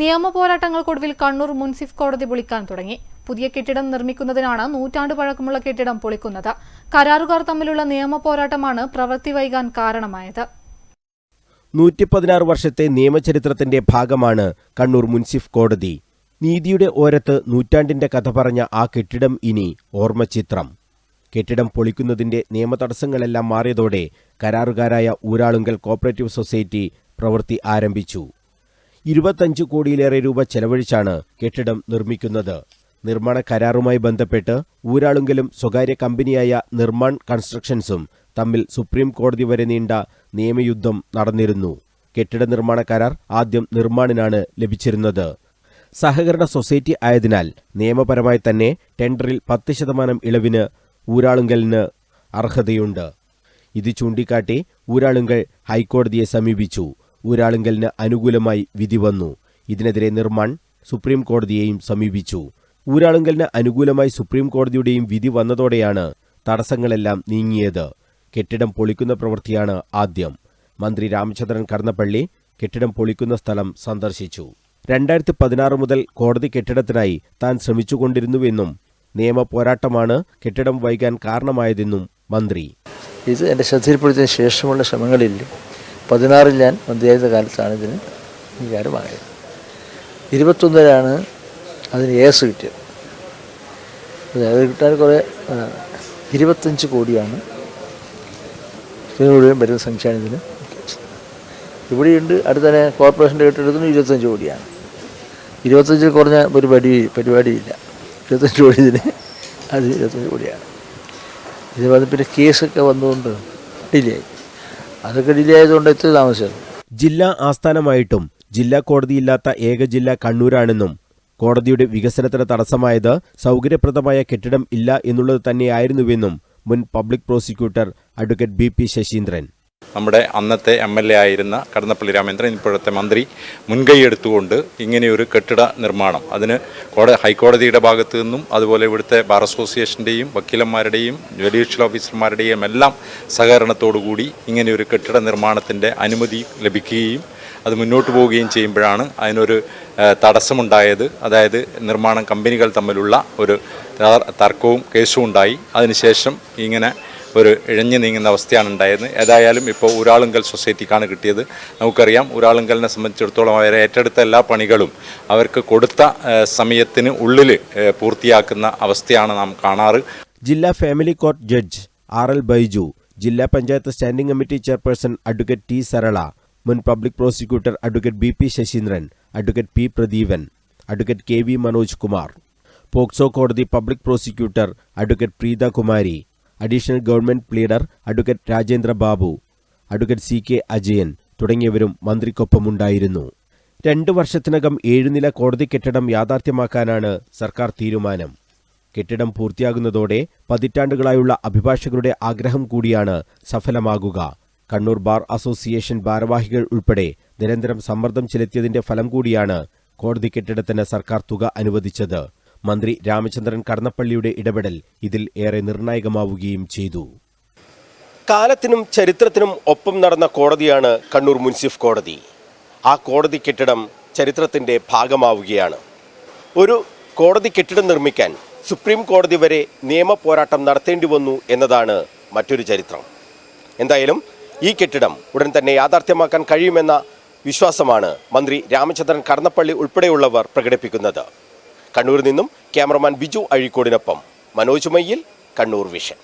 നിയമ പോരാട്ടങ്ങൾക്കൊടുവിൽ കണ്ണൂർ മുൻസിഫ് കോടതി പൊളിക്കാൻ തുടങ്ങി. പുതിയ കെട്ടിടം നിർമ്മിക്കുന്നതിനാണ് നൂറ്റാണ്ട് പഴക്കമുള്ള കെട്ടിടം പൊളിക്കുന്നത്. കരാറുകാർ തമ്മിലുള്ള നിയമ പോരാട്ടമാണ് പ്രവൃത്തി വൈകാൻ കാരണമായത്. നൂറ്റി പതിനാറ് വർഷത്തെ നിയമചരിത്രത്തിന്റെ ഭാഗമാണ് കണ്ണൂർ മുൻസിഫ് കോടതി. നീതിയുടെ ഓരത്ത് നൂറ്റാണ്ടിന്റെ കഥ പറഞ്ഞ ആ കെട്ടിടം ഇനി ഓർമ്മചിത്രം. കെട്ടിടം പൊളിക്കുന്നതിന്റെ നിയമ തടസ്സങ്ങളെല്ലാം മാറിയതോടെ കരാറുകാരായ ഊരാളുങ്കൽ കോപ്പറേറ്റീവ് സൊസൈറ്റി പ്രവൃത്തി ആരംഭിച്ചു. ഇരുപത്തഞ്ച് കോടിയിലേറെ രൂപ ചെലവഴിച്ചാണ് കെട്ടിടം നിർമ്മിക്കുന്നത്. നിർമ്മാണ കരാറുമായി ബന്ധപ്പെട്ട് ഊരാളുങ്കലും സ്വകാര്യ കമ്പനിയായ നിർമ്മാൺ കൺസ്ട്രക്ഷൻസും തമ്മിൽ സുപ്രീം കോടതി വരെ നീണ്ട നിയമയുദ്ധം നടന്നിരുന്നു. കെട്ടിട നിർമ്മാണ കരാർ ആദ്യം നിർമ്മാണിനാണ് ലഭിച്ചിരുന്നത്. സഹകരണ സൊസൈറ്റി ആയതിനാൽ നിയമപരമായി തന്നെ ടെൻഡറിൽ പത്ത് ശതമാനം ഇളവിന് ഊരാളുങ്കലിന് അർഹതയുണ്ട്. ഇത് ചൂണ്ടിക്കാട്ടി ഊരാളുങ്കൽ ഹൈക്കോടതിയെ സമീപിച്ചു. ഊരാളുങ്കലിന് അനുകൂലമായി വിധി വന്നു. ഇതിനെതിരെ നിർമ്മാൺ സുപ്രീം കോടതിയെയും സമീപിച്ചു. ഊരാളുങ്കലിന് അനുകൂലമായി സുപ്രീം കോടതിയുടെയും വിധി വന്നതോടെയാണ് തടസ്സങ്ങളെല്ലാം നീങ്ങിയത്. കെട്ടിടം പൊളിക്കുന്ന പ്രവൃത്തിയാണ് ആദ്യം. മന്ത്രി രാമചന്ദ്രൻ കടന്നപ്പള്ളി കെട്ടിടം പൊളിക്കുന്ന സ്ഥലം സന്ദർശിച്ചു. രണ്ടായിരത്തി പതിനാറ് മുതൽ കോടതി കെട്ടിടത്തിനായി താൻ ശ്രമിച്ചുകൊണ്ടിരുന്നുവെന്നും നിയമ പോരാട്ടമാണ് കെട്ടിടം വൈകാൻ കാരണമായതെന്നും മന്ത്രി. ഇത് എന്റെ ശ്രദ്ധയിൽപ്പെടുത്തിയതിനു ശേഷമുള്ള ശ്രമങ്ങളിൽ പതിനാറിൽ ഞാൻ മന്ത്രിയായിരുന്ന കാലത്താണ് ഇതിന് അംഗീകാരമായത് ഇരുപത്തൊന്നിലാണ് അതിന് ഏസ് കിട്ടിയത്. അതായത് കിട്ടാൻ കുറേ ഇരുപത്തഞ്ച് കോടിയാണ് ഇതിന് മുഴുവൻ വരുന്ന സംഖ്യയാണ് ഇതിന്. ഇവിടെയുണ്ട് അടുത്ത തന്നെ കോർപ്പറേഷന്റെ കെട്ടിടത്തിന് ഇരുപത്തഞ്ച് കോടിയാണ്. ഇരുപത്തഞ്ചിൽ കുറഞ്ഞ പരിപാടി പരിപാടിയില്ല. ഇരുപത്തഞ്ച് കോടി ഇതിന് അത് ഇരുപത്തഞ്ച് കോടിയാണ്. ഇത് വന്ന് പിന്നെ കേസൊക്കെ വന്നുകൊണ്ട് ഡിലേ ആയി. അതൊക്കെ ഡിലേ താമസിച്ചത് ജില്ലാ ആസ്ഥാനമായിട്ടും ജില്ലാ കോടതിയില്ലാത്ത ഏക ജില്ല കണ്ണൂരാണെന്നും കോടതിയുടെ വികസനത്തിന് തടസ്സമായത് സൗകര്യപ്രദമായ കെട്ടിടം ഇല്ല എന്നുള്ളത് തന്നെയായിരുന്നുവെന്നും മുൻ public prosecutor advocate B P Saseendran. നമ്മുടെ അന്നത്തെ എം എൽ എ ആയിരുന്ന കടന്നപ്പള്ളി രാമേന്ദ്രൻ ഇപ്പോഴത്തെ മന്ത്രി മുൻകൈ എടുത്തുകൊണ്ട് ഇങ്ങനെയൊരു കെട്ടിട നിർമ്മാണം. അതിന് കോട ഹൈക്കോടതിയുടെ ഭാഗത്തു നിന്നും അതുപോലെ ഇവിടുത്തെ ബാർ അസോസിയേഷന്റെയും വക്കീലന്മാരുടെയും ജുഡീഷ്യൽ ഓഫീസർമാരുടെയും എല്ലാം സഹകരണത്തോടുകൂടി ഇങ്ങനെയൊരു കെട്ടിട നിർമ്മാണത്തിന്റെ അനുമതി ലഭിക്കുകയും അത് മുന്നോട്ട് പോവുകയും ചെയ്യുമ്പോഴാണ് അതിനൊരു തടസ്സമുണ്ടായത്. അതായത് നിർമ്മാണ കമ്പനികൾ തമ്മിലുള്ള ഒരു തർക്കവും കേസും ഉണ്ടായി. അതിനുശേഷം ഇങ്ങനെ ഒരു ഇഴഞ്ഞു നീങ്ങുന്ന അവസ്ഥയാണ് ഉണ്ടായത്. ഏതായാലും ഇപ്പോൾ ഊരാളുങ്കൽ സൊസൈറ്റിക്കാണ് കിട്ടിയത്. നമുക്കറിയാം ഊരാളുങ്കലിനെ സംബന്ധിച്ചിടത്തോളം അവർ ഏറ്റെടുത്ത എല്ലാ പണികളും അവർക്ക് കൊടുത്ത സമയത്തിന് ഉള്ളിൽ പൂർത്തിയാക്കുന്ന അവസ്ഥയാണ് നാം കാണാറ്. ജില്ലാ family court judge R L Baiju ജില്ലാ panchayat standing committee chairperson advocate T Sarala മുൻ public prosecutor advocate B P Saseendran advocate P Pradeepan advocate K V Manoj Kumar POCSO കോടതി public prosecutor advocate Preetha Kumari additional government pleader advocate Rajendra Babu advocate C K Ajayan തുടങ്ങിയവരും മന്ത്രിക്കൊപ്പമുണ്ടായിരുന്നു. രണ്ടു വർഷത്തിനകം ഏഴുനില കോടതി കെട്ടിടം യാഥാർത്ഥ്യമാക്കാനാണ് സർക്കാർ തീരുമാനം. കെട്ടിടം പൂർത്തിയാകുന്നതോടെ പതിറ്റാണ്ടുകളായുള്ള അഭിഭാഷകരുടെ ആഗ്രഹം കൂടിയാണ് സഫലമാകുക. കണ്ണൂർ ബാർ അസോസിയേഷൻ ഭാരവാഹികൾ ഉൾപ്പെടെ നിരന്തരം സമ്മർദ്ദം ചെലുത്തിയതിന്റെ ഫലം കൂടിയാണ് കോടതി കെട്ടിടത്തിന് സർക്കാർ തുക അനുവദിച്ചത്. മന്ത്രി രാമചന്ദ്രൻ കടന്നപ്പള്ളിയുടെ ഇടപെടൽ ഇതിൽ ഏറെ നിർണായകമാവുകയും ചെയ്തു. കാലത്തിനും ചരിത്രത്തിനും ഒപ്പം നടന്ന കോടതിയാണ് കണ്ണൂർ മുൻസിഫ് കോടതി. ആ കോടതി കെട്ടിടം ചരിത്രത്തിന്റെ ഭാഗമാവുകയാണ്. ഒരു കോടതി കെട്ടിടം നിർമ്മിക്കാൻ സുപ്രീം കോടതി വരെ നിയമ പോരാട്ടം നടത്തേണ്ടി വന്നു എന്നതാണ് മറ്റൊരു ചരിത്രം. എന്തായാലും ഈ കെട്ടിടം ഉടൻ തന്നെ യാഥാർത്ഥ്യമാക്കാൻ കഴിയുമെന്ന വിശ്വാസമാണ് മന്ത്രി രാമചന്ദ്രൻ കടന്നപ്പള്ളി ഉൾപ്പെടെയുള്ളവർ പ്രകടിപ്പിക്കുന്നത്. കണ്ണൂരിൽ നിന്നും ക്യാമറമാൻ ബിജു അഴീക്കോടിനൊപ്പം മനോജ് മയ്യിൽ കണ്ണൂർ വിഷൻ.